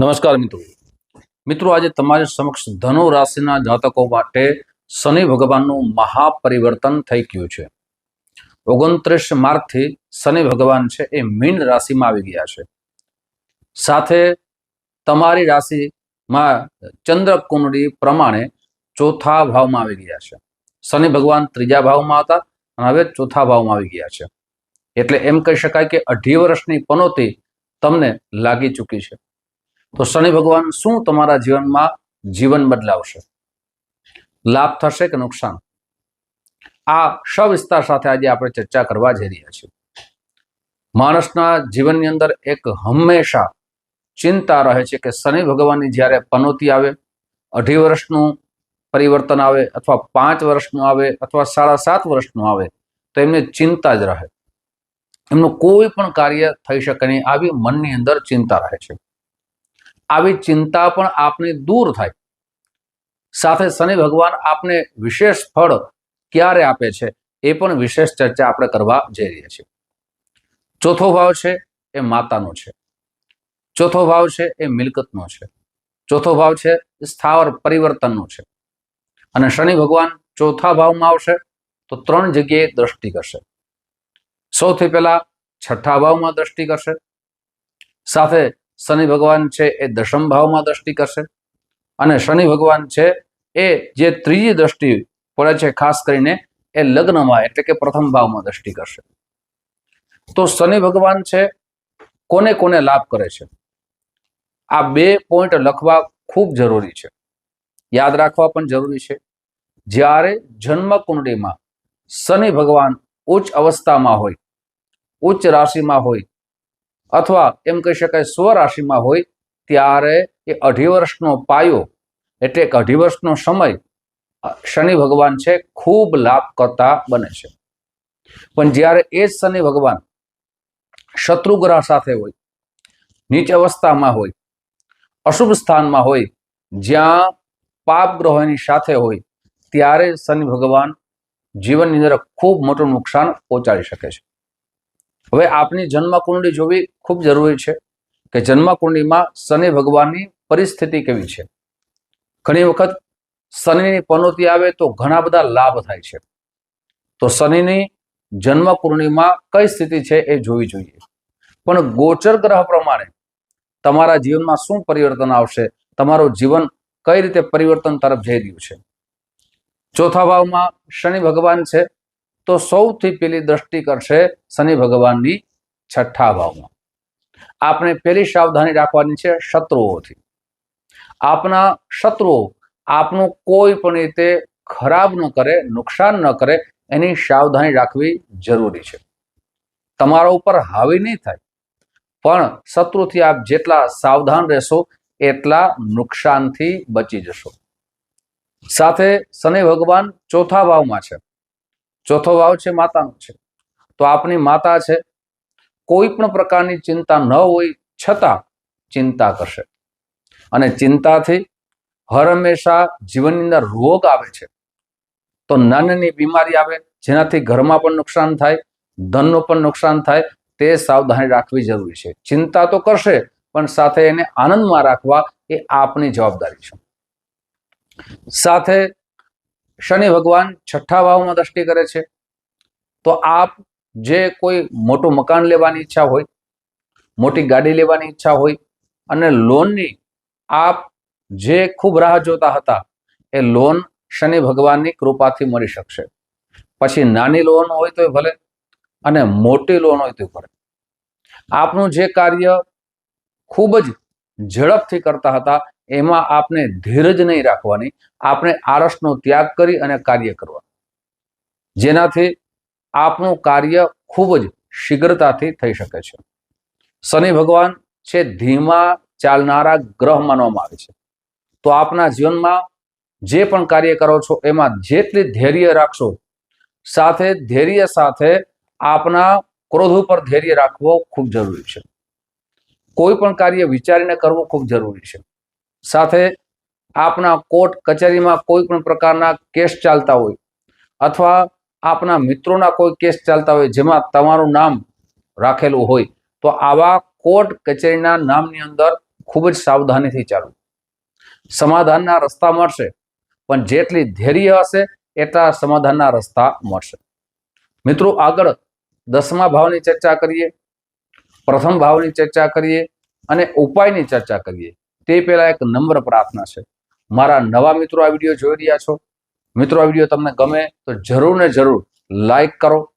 નમસ્કાર મિત્રો. મિત્રો, આજે તમારી સમક્ષ ધનુ રાશિના જાતકો માટે શનિ ભગવાનનું મહાપરિવર્તન થઈ ગયું છે. ઓગણત્રીસ માર્ચથી શનિ ભગવાન છે એ મીન રાશિમાં આવી ગયા છે. સાથે તમારી રાશિમાં ચંદ્ર કુંડળી પ્રમાણે ચોથા ભાવમાં આવી ગયા છે. શનિ ભગવાન ત્રીજા ભાવમાં હતા અને હવે ચોથા ભાવમાં આવી ગયા છે. એટલે એમ કહી શકાય કે અઢી વર્ષની પનોતી તમને લાગી ચૂકી છે. તો શનિ ભગવાન શું તમારા જીવનમાં જીવન બદલાવશે? લાભ થશે કે નુકસાન? આ સવિસ્તાર સાથે આજે આપણે ચર્ચા કરવા જઈ રહ્યા છીએ. માણસના જીવનની અંદર એક હંમેશા ચિંતા રહે છે કે શનિ ભગવાનની જ્યારે પનોતી આવે, અઢી વર્ષનું પરિવર્તન આવે, અથવા પાંચ વર્ષનું આવે, અથવા સાડા સાત વર્ષનું આવે, તો એમને ચિંતા જ રહે. એમનું કોઈ પણ કાર્ય થઈ શકે નહીં, આવી મનની અંદર ચિંતા રહે છે. આવી ચિંતા પણ આપની દૂર થાય. સાથે શનિ ભગવાન આપને વિશેષ ફળ ક્યારે આપે છે એ પણ વિશેષ ચર્ચા આપણે કરવા જઈ રહ્યા છીએ. ચોથો ભાવ છે એ માતાનો છે. ચોથો ભાવ છે એ મિલકતનો છે. ચોથો ભાવ છે સ્થાવર પરિવર્તનનો છે. અને શનિ ભગવાન ચોથા ભાવમાં આવશે તો ત્રણ જગ્યાએ દ્રષ્ટિ કરશે. સૌથી પહેલા છઠ્ઠા ભાવમાં દ્રષ્ટિ કરશે. સાથે શનિ ભગવાન છે એ દશમ ભાવમાં દ્રષ્ટિ કરશે અને શનિ ભગવાન છે એ જે ત્રીજી દ્રષ્ટિ પડે છે, ખાસ કરીને એ લગ્નમાં એટલે કે પ્રથમ ભાવમાં દ્રષ્ટિ કરશે. તો શનિ ભગવાન છે કોને કોને લાભ કરે છે? આ બે પોઈન્ટ લખવા ખૂબ જરૂરી છે. યાદ રાખવા પણ જરૂરી છે. જ્યારે જન્મ કુંડળીમાં શનિ ભગવાન ઉચ્ચ અવસ્થામાં હોય, ઉચ્ચ રાશિમાં હોય અથવા એમ કહી શકાય સ્વરાશિમાં હોય, ત્યારે એ અઢી વર્ષનો પાયો, એટલે કે અઢી વર્ષનો સમય, શનિ ભગવાન છે, ખૂબ લાભ કરતા બને છે. પણ જ્યારે એ જ શનિ ભગવાન શત્રુગ્રહ સાથે હોય, નીચ અવસ્થામાં હોય, અશુભ સ્થાનમાં હોય, જ્યાં પાપ ગ્રહોની સાથે હોય, ત્યારે શનિ ભગવાન જીવનની અંદર ખૂબ મોટું નુકસાન પહોંચાડી શકે છે. હવે આપની જન્મ કુંડળી જોવી ખૂબ જરૂરી છે કે જન્મ કુંડળીમાં શનિ ભગવાનની પરિસ્થિતિ કેવી છે? ઘણી વખત શનિની પનોતી આવે તો ઘણા બધા લાભ થાય છે. તો શનિની જન્મ કુંડળીમાં કઈ સ્થિતિ છે એ જોવી જોઈએ. પણ ગોચર ગ્રહ પ્રમાણે તમારા જીવનમાં શું પરિવર્તન આવશે? તમારું જીવન કઈ રીતે પરિવર્તન તરફ જઈ રહ્યું છે? ચોથા ભાવમાં શનિ ભગવાન છે. તો સૌથી પેલી દ્રષ્ટિ કરશે શનિ ભગવાનની છઠ્ઠા ભાવમાં. આપણે પેલી સાવધાની રાખવાની છે શત્રુઓથી. આપના શત્રુઓ આપનું કોઈ પણ રીતે ખરાબ ન કરે, નુકસાન ન કરે, એની સાવધાની રાખવી જરૂરી છે. તમારા ઉપર હાવી નહીં થાય, પણ શત્રુથી આપ જેટલા સાવધાન રહેશો, એટલા નુકસાનથી બચી જશો. સાથે શનિ ભગવાન ચોથા ભાવમાં છે. ચોથો ભાવ છે માતાનો છે. તો આપની માતા છે, કોઈ પણ પ્રકારની ચિંતા ન હોય છતાં ચિંતા કરશે. અને ચિંતાથી હર હંમેશા જીવનની અંદર રોગ આવે છે. તો નાની બીમારી આવે, જેનાથી ઘરમાં પણ નુકસાન થાય, ધનનું પણ નુકસાન થાય, તે સાવધાની રાખવી જરૂરી છે. ચિંતા તો કરશે, પણ સાથે એને આનંદમાં રાખવા એ આપની જવાબદારી છે. સાથે શનિ ભગવાન છઠ્ઠા ભાવમાં દ્રષ્ટિ કરે છે. તો આપ જે કોઈ મોટું મકાન લેવાની ઈચ્છા હોય, મોટી ગાડી લેવાની ઈચ્છા હોય અને લોનની આપ જે ખૂબ રાહ જોતા હતા, એ લોન શનિ ભગવાનની કૃપાથી મળી શકશે. પછી નાની લોન હોય તોય ભલે અને મોટી લોન હોય તો ભલે. આપનું જે કાર્ય ખૂબ જ ઝડપથી કરતા હતા એમાં આપને ધીરજ નહીં રાખવાની આપણે આળસનો ત્યાગ કરી અને કાર્ય કરવાનું. જેનાથી આપનું કાર્ય ખૂબ જ શીઘ્રતાથી થઈ શકે છે. શનિ ભગવાન છે ધીમા ચાલનારા ગ્રહ માનવામાં આવે છે. તો આપના જીવનમાં જે પણ કાર્ય કરો છો, એમાં જેટલી ધૈર્ય રાખશો, સાથે ધૈર્ય સાથે આપના ક્રોધ ઉપર ધૈર્ય રાખવો ખૂબ જરૂરી છે. કોઈ પણ કાર્ય વિચારીને કરવું ખૂબ જરૂરી છે. સાથે આપના કોર્ટ કચેરીમાં કોઈ પણ પ્રકારના કેસ ચાલતા હોય અથવા આપના મિત્રોના કોઈ કેસ ચાલતા હોય જેમાં તમારું નામ રાખેલું હોય, તો આવા કોર્ટ કચેરીના નામની અંદર ખૂબ જ સાવધાનીથી ચાલવું સમાધાનના રસ્તા મળશે, પણ જેટલી ધૈર્ય હશે એટલા સમાધાનના રસ્તા મળશે. મિત્રો, આગળ દસમા ભાવની ચર્ચા કરીએ, પ્રથમ ભાવની ચર્ચા કરીએ અને ઉપાયની ચર્ચા કરીએ. તે પહેલા એક નમ્ર પ્રાર્થના છે. મારા નવા મિત્રો આ વીડિયો જોઈ રહ્યા છો. મિત્રો, આ વીડિયો તમને ગમે તો જરૂર ને જરૂર લાઈક કરો.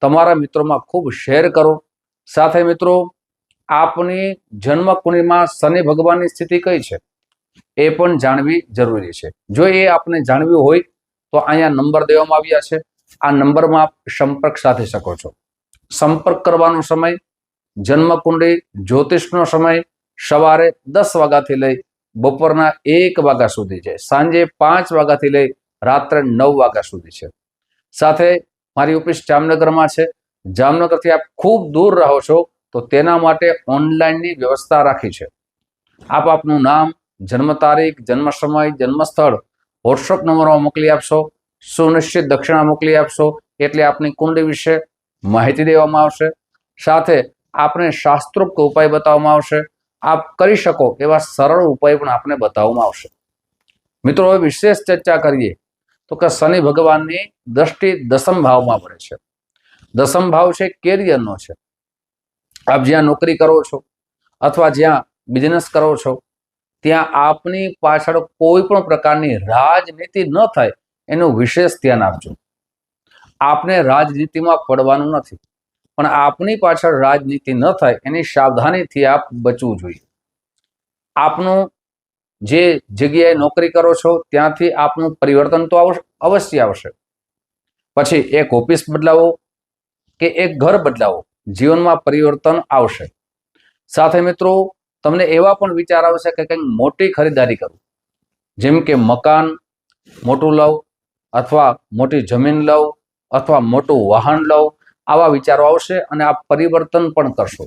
તમારા મિત્રોમાં ખૂબ શેર કરો. સાથે મિત્રો, આપની જન્મ કુંડળીમાં શનિ ભગવાનની સ્થિતિ કઈ છે? એ પણ જાણવી જરૂરી છે. જો એ આપને જાણવી હોય તો અહીંયા નંબર દેવામાં આવ્યા છે. આ નંબરમાં આપ સંપર્ક સાધી શકો છો. સંપર્ક કરવાનો સમય જન્મ કુંડળી જ્યોતિષનો સમય સવારે દસ વાગ્યાથી લઈ બપોરના એક વાગ્યા સુધી છે. સાંજે પાંચ વાગ્યાથી લઈ રાત્રે નવ વાગ્યા સુધી છે. સાથે મારી ઓફિસ જામનગરમાં છે. જામનગરથી આપ ખૂબ દૂર રહો છો તો તેના માટે ઓનલાઈનની વ્યવસ્થા રાખી છે. આપ આપનું નામ, જન્મ તારીખ, જન્મ સમય જન્મ સ્થળ વોટ્સઅપ નંબરમાં મોકલી આપશો. સુનિશ્ચિત દક્ષિણા મોકલી આપશો એટલે આપની કુંડળી વિશે માહિતી દેવામાં આવશે. સાથે આપને શાસ્ત્રોક્ત ઉપાય બતાવવામાં આવશે. આપ કરી શકો એવા સરળ ઉપાય પણ આપને બતાવવામાં આવશે. મિત્રો, હવે વિશેષ ચર્ચા કરીએ તો કે શનિ ભગવાનની દ્રષ્ટિ દસમ ભાવમાં પડે છે. દસમ ભાવ છે કેરિયરનો છે. આપ જ્યાં નોકરી કરો છો અથવા જ્યાં બિઝનેસ કરો છો, ત્યાં આપની પાછળ કોઈ પણ પ્રકારની રાજનીતિ ન થાય એનું વિશેષ ધ્યાન આપજો. આપને રાજનીતિમાં પડવાનું નથી. પણ આપની પાછળ રાજનીતિ ન થાય, એની સાવધાનીથી આપ બચવું જોઈએ. આપનું જે જગ્યાએ નોકરી કરો છો, ત્યાંથી આપનું પરિવર્તન તો અવશ્ય આવશે. પછી એક ઓફિસ બદલાવો કે એક ઘર બદલાવો, જીવનમાં પરિવર્તન આવશે. સાથે મિત્રો, તમને એવા પણ વિચાર આવશે કે કંઈક મોટી ખરીદારી કરું. જેમ કે મકાન મોટું લઉં અથવા મોટી જમીન લઉં અથવા મોટું વાહન લઉં આવા વિચારો આવશે અને આપ પરિવર્તન પણ કરશો.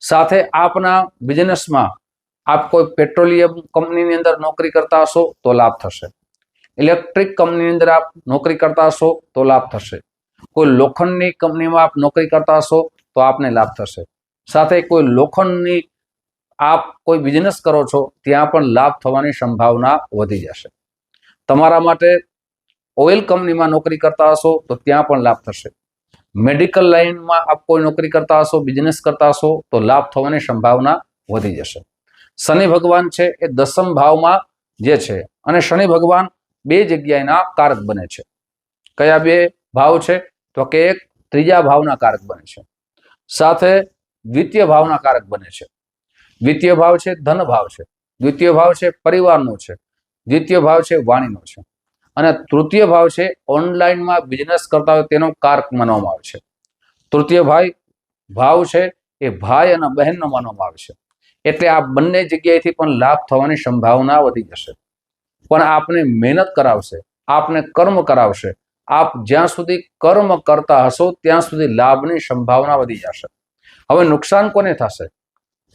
સાથે આપના બિઝનેસમાં આપ કોઈ પેટ્રોલિયમ કંપનીની અંદર નોકરી કરતા હશો તો લાભ થશે. ઇલેક્ટ્રિક કંપનીની અંદર આપ નોકરી કરતા હશો તો લાભ થશે. કોઈ લોખંડની કંપનીમાં આપ નોકરી કરતા હશો તો આપને લાભ થશે. સાથે કોઈ લોખંડની આપ કોઈ બિઝનેસ કરો છો ત્યાં પણ લાભ થવાની સંભાવના વધી જશે. તમારા માટે ઓઇલ કંપનીમાં નોકરી કરતા હશો તો ત્યાં પણ લાભ થશે. મેડિકલ લાઇનમાં આપ કોઈ નોકરી કરતા હશો બિઝનેસ કરતા હશો, તો લાભ થવાની સંભાવના વધી જશે. શનિ ભગવાન છે એ દસમ ભાવમાં જે છે અને શનિ ભગવાન બે જગ્યાએના કારક બને છે. કયા બે ભાવ છે? તો કે એક ત્રીજા ભાવના કારક બને છે. સાથે દ્વિતીય ભાવના કારક બને છે. દ્વિતીય ભાવ છે ધન ભાવ છે. દ્વિતીય ભાવ છે પરિવારનો છે. દ્વિતીય ભાવ છે વાણીનો છે. અને તૃતીય ભાવ છે ઓનલાઈનમાં બિઝનેસ કરતા હોય તેનો કારક માનવામાં આવે છે. તૃતીય ભાઈ, ભાવ છે એ ભાઈ અને બહેનનો માનવામાં આવે છે. એટલે આ બંને જગ્યાએથી પણ લાભ થવાની સંભાવના વધી જશે. પણ આપને મહેનત કરાવશે, આપને કર્મ કરાવશે, આપ જ્યાં સુધી કર્મ કરતા હશો ત્યાં સુધી લાભની સંભાવના વધી જશે. હવે નુકસાન કોને થશે?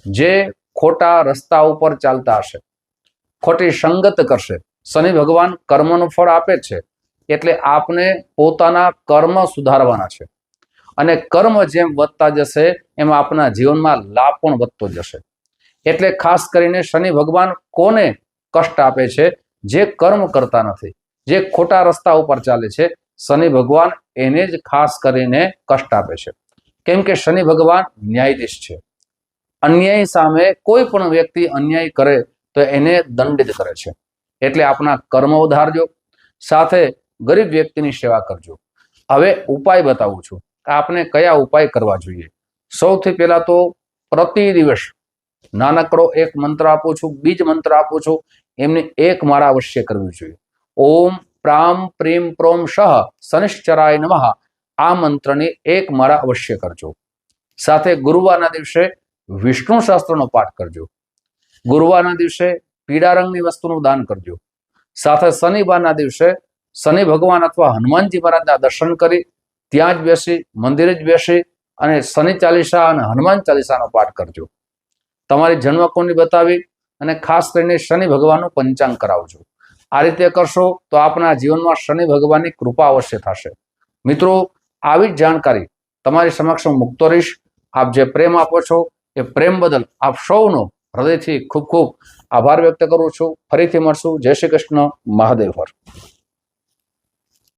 જે ખોટા રસ્તા ઉપર ચાલતા હશે, ખોટી સંગત કરશે શનિ ભગવાન કર્મનું ફળ આપે છે એટલે આપને પોતાના કર્મ સુધારવાના છે. અને કર્મ જેમ વધતા જશે એમ આપના જીવનમાં લાભ પણ વધતો જશે. એટલે ખાસ કરીને શનિ ભગવાન કોને કષ્ટ આપે છે? જે કર્મ કરતા નથી જે ખોટા રસ્તા ઉપર ચાલે છે શનિ ભગવાન એને જ ખાસ કરીને કષ્ટ આપે છે. કેમ કે શનિ ભગવાન ન્યાયાધીશ છે. અન્યાય સામે કોઈ પણ વ્યક્તિ અન્યાય કરે તો એને દંડિત કરે છે. એટલે આપના કર્મ ઉધારજો, સાથે ગરીબ વ્યક્તિની સેવા કરજો. હવે ઉપાય બતાવું છું કે આપને કયા ઉપાય કરવા જોઈએ. સૌથી પહેલા તો પ્રતિ દિવસ નાનકડો એક મંત્ર આપું છું, બીજ મંત્ર આપું છું, એમને એક માળા અવશ્ય કરવી જોઈએ. ઓમ પ્રામ પ્રેમ પ્રોમ શહ શનિશ્ચરાય નમઃ. આ મંત્રની એક માળા અવશ્ય કરજો. સાથે ગુરુવારના દિવસે વિષ્ણુ શાસ્ત્રનો પાઠ કરજો. ગુરુવારના દિવસે પીળા રંગની વસ્તુનું દાન કરજો. સાથે શનિવારના દિવસે શનિ ભગવાન અથવા હનુમાનજી મહારાજના દર્શન કરી ત્યાં જ બેસી, મંદિરે જ બેસી અને શનિ ચાલીસા અને હનુમાન ચાલીસાનો પાઠ કરજો. તમારી જન્મકુંડલી બતાવી અને ખાસ કરીને શનિ ભગવાનનું પંચાંગ કરાવજો. આ રીતે કરશો તો આપના જીવનમાં શનિ ભગવાનની કૃપા અવશ્ય થશે. મિત્રો, આવી જ જાણકારી તમારી સમક્ષ હું મૂકતો રહીશ. આપ જે પ્રેમ આપો છો એ પ્રેમ બદલ આપ સૌનો હૃદયથી ખૂબ ખૂબ આભાર વ્યક્ત કરું છું ફરીથી મળશું જય શ્રી કૃષ્ણ મહાદેવ હર